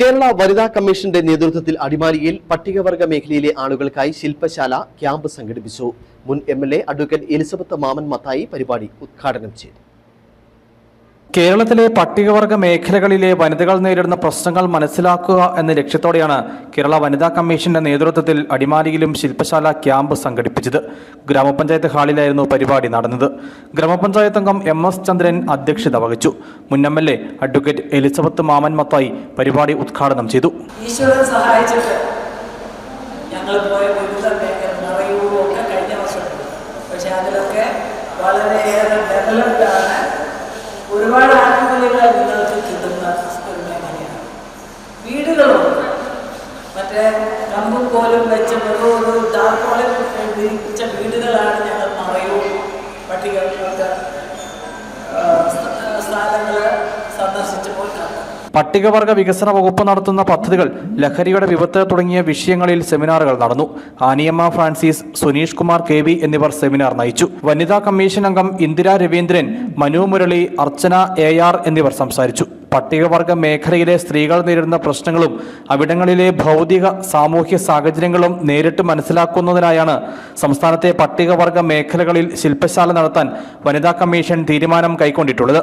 കേരള വനിതാ കമ്മീഷന്റെ നേതൃത്വത്തിൽ അടിമാലിയിൽ പട്ടികവർഗ മേഖലയിലെ ആളുകൾക്കായി ശില്പശാല ക്യാമ്പ് സംഘടിപ്പിച്ചു. മുൻ M L A advocate Elizabeth Mammen Mathai പരിപാടി ഉദ്ഘാടനം ചെയ്തു. കേരളത്തിലെ പട്ടികവർഗ മേഖലകളിലെ വനിതകൾ നേരിടുന്ന പ്രശ്നങ്ങൾ മനസ്സിലാക്കുക എന്ന ലക്ഷ്യത്തോടെയാണ് കേരള വനിതാ കമ്മീഷന്റെ നേതൃത്വത്തിൽ അടിമാലിയിലും ശില്പശാല ക്യാമ്പ് സംഘടിപ്പിച്ചത്. ഗ്രാമപഞ്ചായത്ത് ഹാളിലായിരുന്നു പരിപാടി നടന്നത്. ഗ്രാമപഞ്ചായത്ത് അംഗം എം എസ് ചന്ദ്രൻ അധ്യക്ഷത വഹിച്ചു. മുൻ M L A advocate Elizabeth Mammen Mathai പരിപാടി ഉദ്ഘാടനം ചെയ്തു. ഞങ്ങൾ പോയ കഴിഞ്ഞ വർഷം പക്ഷേ വളരെയേറെ മറ്റേ കമ്പും കോലും വെച്ച് വെറുതെ ഒരു താർക്കോളം വിരിച്ച വീടുകളാണ് ഞങ്ങൾ നിറയൂർ പട്ടികവർഗ പട്ടികവർഗ വികസന വകുപ്പ് നടത്തുന്ന പദ്ധതികൾ ലഹരിയുടെ വിപത്ത് തുടങ്ങിയ വിഷയങ്ങളിൽ സെമിനാറുകൾ നടന്നു. Aniyamma Francis Suneesh Kumar K V എന്നിവർ സെമിനാർ നയിച്ചു. വനിതാ കമ്മീഷൻ അംഗം ഇന്ദിര രവീന്ദ്രൻ മനു മുരളി അർച്ചന എ ആർ എന്നിവർ സംസാരിച്ചു. പട്ടികവർഗ മേഖലയിലെ സ്ത്രീകൾ നേരിടുന്ന പ്രശ്നങ്ങളും അവിടങ്ങളിലെ ഭൗതിക സാമൂഹ്യ സാഹചര്യങ്ങളും നേരിട്ട് മനസ്സിലാക്കുന്നതിനായാണ് സംസ്ഥാനത്തെ പട്ടികവർഗ മേഖലകളിൽ ശില്പശാല നടത്താൻ വനിതാ കമ്മീഷൻ തീരുമാനം കൈക്കൊണ്ടിട്ടുള്ളത്.